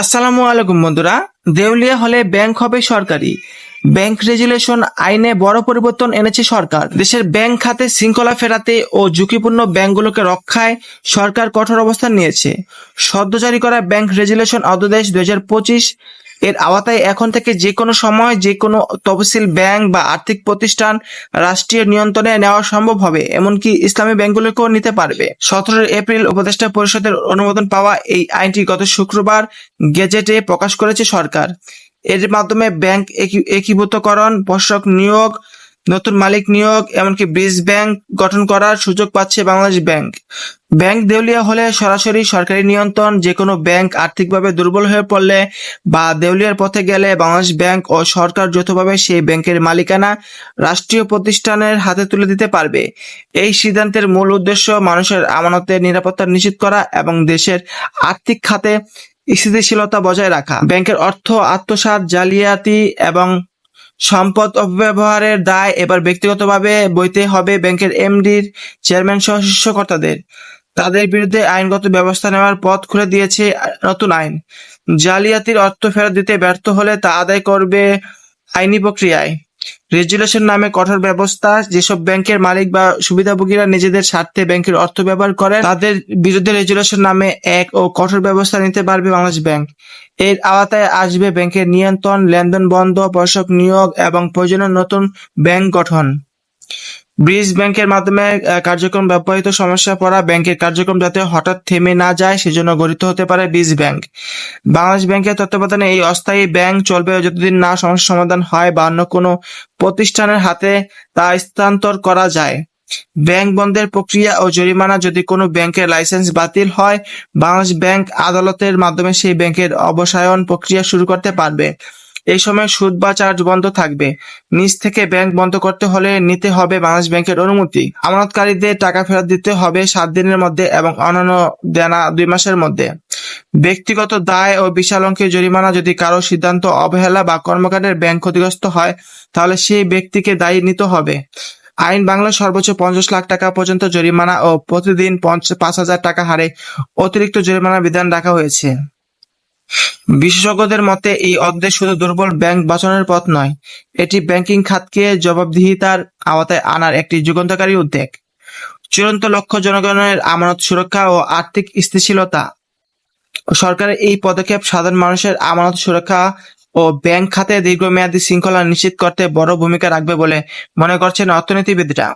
আসসালামু আলাইকুম বন্ধুরা। দেউলিয়া হলে ব্যাংক হবে সরকারি। ব্যাংক রেজুলেশন আইনে বড় পরিবর্তন এনেছে সরকার। দেশের ব্যাংক খাতে শৃঙ্খলা ফেরাতে ও ঝুঁকিপূর্ণ ব্যাংকগুলোকে রক্ষায় সরকার কঠোর অবস্থান নিয়েছে। সদ্য জারি করা ব্যাংক রেজুলেশন অধ্যাদেশ দুই এর আওতায় এখন থেকে যে কোনো সময় যে কোনো তফসিল ব্যাংক বা আর্থিক প্রতিষ্ঠান রাষ্ট্রীয় নিয়ন্ত্রণে নেওয়া সম্ভব হবে, এমনকি ইসলামী ব্যাংকগুলোকেও নিতে পারবে। সতেরো এপ্রিল উপদেষ্টা পরিষদের অনুমোদন পাওয়া এই আইনটি গত শুক্রবার গেজেটে প্রকাশ করেছে সরকার। এর মাধ্যমে ব্যাংক একী- একীভূতকরণ পোষক নিয়োগ নতুন মালিক নিয়োগ, এমনকি ব্রিজ ব্যাংক গঠন করার সুযোগ পাচ্ছে বাংলাদেশ ব্যাংক। ব্যাংক দেউলিয়া হলে সরাসরি সরকারি নিয়ন্ত্রণ যে কোনো ব্যাংক আর্থিকভাবে দুর্বল হয়ে পড়লে বা দেউলিয়ার পথে গেলে বাংলাদেশ ব্যাংক ও সরকার যৌথভাবে সেই ব্যাংকের মালিকানা রাষ্ট্রীয় প্রতিষ্ঠানের হাতে তুলে দিতে পারবে। এই সিদ্ধান্তের মূল উদ্দেশ্য মানুষের আমানতের নিরাপত্তা নিশ্চিত করা এবং দেশের আর্থিক খাতে স্থিতিশীলতা বজায় রাখা। ব্যাংকের অর্থ আত্মসাৎ জালিয়াতি এবং সম্পদ অপব্যবহারের দায় এবার ব্যক্তিগতভাবে বইতে হবে ব্যাংকের এমডির চেয়ারম্যান সহ শীর্ষ কর্তাদের তাদের বিরুদ্ধে আইনগত ব্যবস্থা নেওয়ার পথ খুলে দিয়েছে নতুন আইন। জালিয়াতির অর্থ ফেরত দিতে ব্যর্থ হলে তা আদায় করবে আইনি প্রক্রিয়ায়। রেজুলেশন নামে কঠোর ব্যবস্থা, যেসব ব্যাংকের মালিক বা সুবিধাভোগীরা নিজেদের স্বার্থে ব্যাংকের অর্থ ব্যবহার করে তাদের বিরুদ্ধে রেজুলেশন নামে এক ও কঠোর ব্যবস্থা নিতে পারবে বাংলাদেশ ব্যাংক। এর আওতায় আসবে ব্যাংকের নিয়ন্ত্রণ, লেনদেন বন্ধ প্রশাসক নিয়োগ এবং প্রয়োজনীয় নতুন ব্যাংক গঠন। ব্রিজ ব্যাংকের মাধ্যমে কার্যক্রম ব্যাপারিত সমস্যা পড়া ব্যাংকের কার্যক্রম যাতে হঠাৎ থেমে না যায়, সেজন্য গঠিত হতে পারে ব্রিজ ব্যাংক। বাংলাদেশ ব্যাংকের তত্ত্বাবধানে এই অস্থায়ী ব্যাংক চলবে যতদিন না সমস্যা সমাধান হয় বা অন্য কোনো প্রতিষ্ঠানের হাতে তা স্থানান্তর করা যায়। ব্যাংক বন্ধের প্রক্রিয়া ও জরিমানা যদি কোনো ব্যাংকের লাইসেন্স বাতিল হয়, বাংলাদেশ ব্যাংক আদালতের মাধ্যমে সেই ব্যাংকের অবসায়ন প্রক্রিয়া শুরু করতে পারবে। এই সময় সুদ বা চার্জ বন্ধ থাকবে। নিজ থেকে ব্যাংক বন্ধ করতে হলে নিতে হবে বাংলাদেশ ব্যাংকের অনুমতি। আমানতকারীদের টাকা ফেরত দিতে হবে সাত দিনের মধ্যে এবং অন্যান্য দেনা দুই মাসের মধ্যে। ব্যক্তিগত দায় ও বিশাল অঙ্কের জরিমানা যদি কারও সিদ্ধান্ত অবহেলা বা কর্মকাণ্ডের ব্যাংক ক্ষতিগ্রস্ত হয়, তাহলে সেই ব্যক্তিকে দায়ী নিতে হবে। আইন বাংলা সর্বোচ্চ পঞ্চাশ লাখ টাকা পর্যন্ত জরিমানা ও প্রতিদিন পাঁচ হাজার টাকা হারে অতিরিক্ত জরিমানা বিধান রাখা হয়েছে। বিশেষজ্ঞদের মতে, এই অধ্যায় শুধু দুর্বল ব্যাংক বাঁচানোর পথ নয়, এটি ব্যাংকিং খাতকে জবাবদিহিতার আওতায় আনার একটি যুগান্তকারী উদ্যোগ। চূড়ান্ত লক্ষ্য জনগণের আমানত সুরক্ষা ও আর্থিক স্থিতিশীলতা। সরকারের এই পদক্ষেপ সাধারণ মানুষের আমানত সুরক্ষা ও ব্যাংক খাতে দীর্ঘমেয়াদী শৃঙ্খলা নিশ্চিত করতে বড় ভূমিকা রাখবে বলে মনে করছেন অর্থনীতিবিদরা।